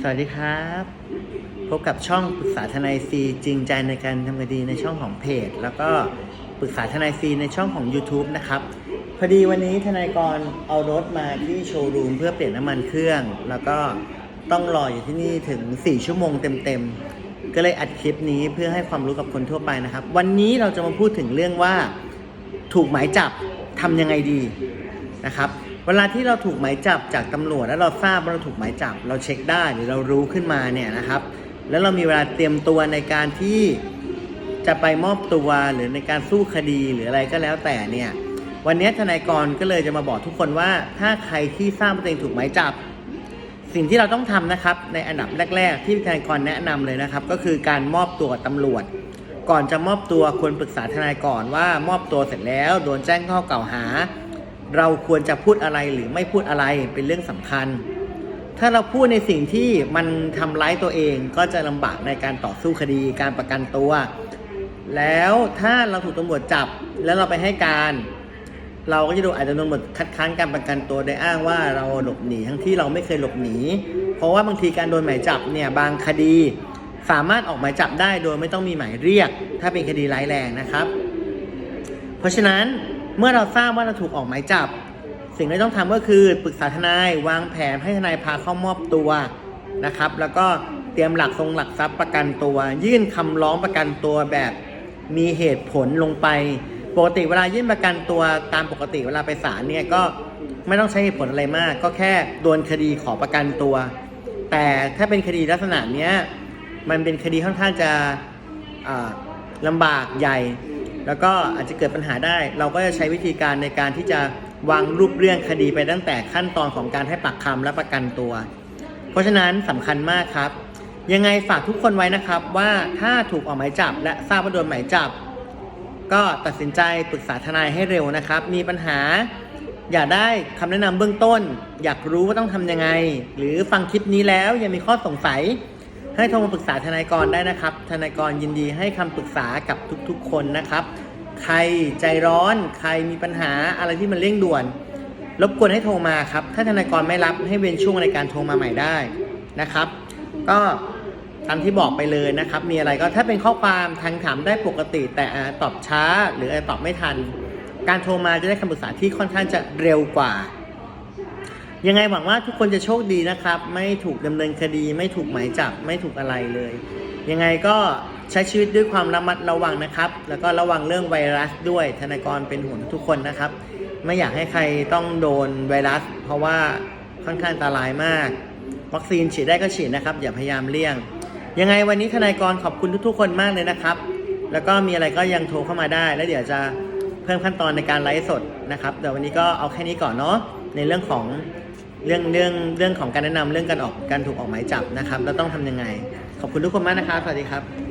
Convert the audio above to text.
สวัสดีครับ พบกับช่องปรึกษาทนายซีจริงใจในการทำคดีในช่องของเพจ แล้วก็ปรึกษาทนายซีในช่องของ YouTube นะครับ พอดีวันนี้ทนายกรเอารถมาที่โชว์รูมเพื่อเปลี่ยนน้ำมันเครื่อง แล้วก็ต้องรออยู่ที่นี่ถึง 4 ชั่วโมงเต็มๆ ก็เลยอัดคลิปนี้เพื่อให้ความรู้กับคนทั่วไปนะครับ วันนี้เราจะมาพูดถึงเรื่องว่าถูกหมายจับทำยังไงดีนะครับ เวลาที่เราถูกหมายจับจากตำรวจแล้วเราทราบว่าเราถูกหมายจับ เราเช็คได้หรือเรารู้ขึ้นมาเนี่ยนะครับ แล้วเรามีเวลาเตรียมตัวในการที่จะไปมอบตัวหรือในการสู้คดีหรืออะไรก็แล้วแต่เนี่ยวันนี้ทนายกรก็เลยจะมาบอกทุกคนว่า ถ้าใครที่ทราบว่าตัวเองถูกหมายจับ สิ่งที่เราต้องทำนะครับ ในอันดับแรก ๆ ที่ทนายกรแนะนำเลยนะครับ ก็คือการมอบตัวกับตำรวจ ก่อนจะมอบตัวควรปรึกษาทนายก่อนว่ามอบตัวเสร็จแล้ว โดนแจ้งข้อกล่าวหา เราควรจะพูดอะไรหรือไม่พูดอะไรเป็นเรื่องสำคัญ ถ้าเราพูดในสิ่งที่มันทำร้ายตัวเองก็จะลำบากในการต่อสู้คดีการประกันตัว แล้วถ้าเราถูกตำรวจจับแล้วเราไปให้การ เราก็จะโดนอาจจะโดนบทคัดค้านการประกันตัวโดยอ้างว่าเราหลบหนีทั้งที่เราไม่เคยหลบหนี เพราะว่าบางทีการโดนหมายจับเนี่ยบางคดี สามารถออกหมายจับได้โดยไม่ต้องมีหมายเรียก ถ้าเป็นคดีร้ายแรงนะครับ เพราะฉะนั้น เมื่อเราทราบว่าเราถูกออกหมายจับ สิ่งที่ต้องทำก็คือปรึกษาทนายวางแผนให้ทนายพาเข้ามอบตัวนะครับ แล้วก็เตรียมหลักทรงหลักทรัพย์ประกันตัว ยื่นคำร้องประกันตัวแบบมีเหตุผลลงไปปกติเวลายื่นประกันตัวตามปกติเวลาไปศาลเนี่ยก็ไม่ต้องใช้เหตุผลอะไรมาก ก็แค่โดนคดีขอประกันตัว แต่ถ้าเป็นคดีลักษณะเนี้ยมันเป็นคดีค่อนข้างจะลำบากใหญ่ แล้วก็อาจจะเกิดปัญหาได้ เราก็จะใช้วิธีการในการที่จะวางรูปเรื่องคดีไปตั้งแต่ขั้นตอนของการให้ปากคำและประกันตัว เพราะฉะนั้นสำคัญมากครับ ยังไงฝากทุกคนไว้นะครับว่าถ้าถูกออกหมายจับ และทราบว่าโดนหมายจับ ก็ตัดสินใจปรึกษาทนายให้เร็วนะครับ มีปัญหาอยากได้คำแนะนำเบื้องต้น อยากรู้ว่าต้องทำยังไง หรือฟังคลิปนี้แล้วยังมีข้อสงสัย ให้โทรมาปรึกษาทนายกรได้นะครับ ทนายกรยินดีให้คำปรึกษากับทุกๆ คนนะครับ ใครใจร้อนใครมีปัญหาอะไรที่มันเร่งด่วน รบกวนให้โทรมาครับ ถ้าทนายกรไม่รับให้เว้นช่วงในการโทรมาใหม่ได้นะครับ ก็ตามที่บอกไปเลยนะครับ มีอะไรก็ถ้าเป็นข้อความทางถามได้ปกติ แต่ตอบช้าหรือตอบไม่ทัน การโทรมาจะได้คำปรึกษาที่ค่อนข้างจะเร็วกว่า ยังไงหวังว่าทุกคนจะโชคดีนะครับ ไม่ถูกดำเนินคดี ไม่ถูกหมายจับ ไม่ถูกอะไรเลย ยังไงก็ใช้ชีวิตด้วยความระมัดระวังนะครับ แล้วก็ระวังเรื่องไวรัสด้วย ธนากรเป็นห่วงทุกคนนะครับ ไม่อยากให้ใครต้องโดนไวรัส เพราะว่าค่อนข้างอันตรายมาก วัคซีนฉีดได้ก็ฉีดนะครับ อย่าพยายามเลี่ยง ยังไงวันนี้ทนายกรขอบคุณทุกๆ คนมากเลยนะครับ แล้วก็มีอะไรก็ยังโทรเข้ามาได้ แล้วเดี๋ยวจะเพิ่มขั้นตอนในการไลฟ์สดนะครับเดี๋ยววันนี้ก็เอาแค่นี้ก่อนเนาะ ในเรื่องของ เรื่องเรื่องเรื่องของการแนะนำเรื่องการออกการถูกออกหมายจับนะครับ แล้วต้องทำยังไง ขอบคุณทุกคนมากนะครับสวัสดีครับ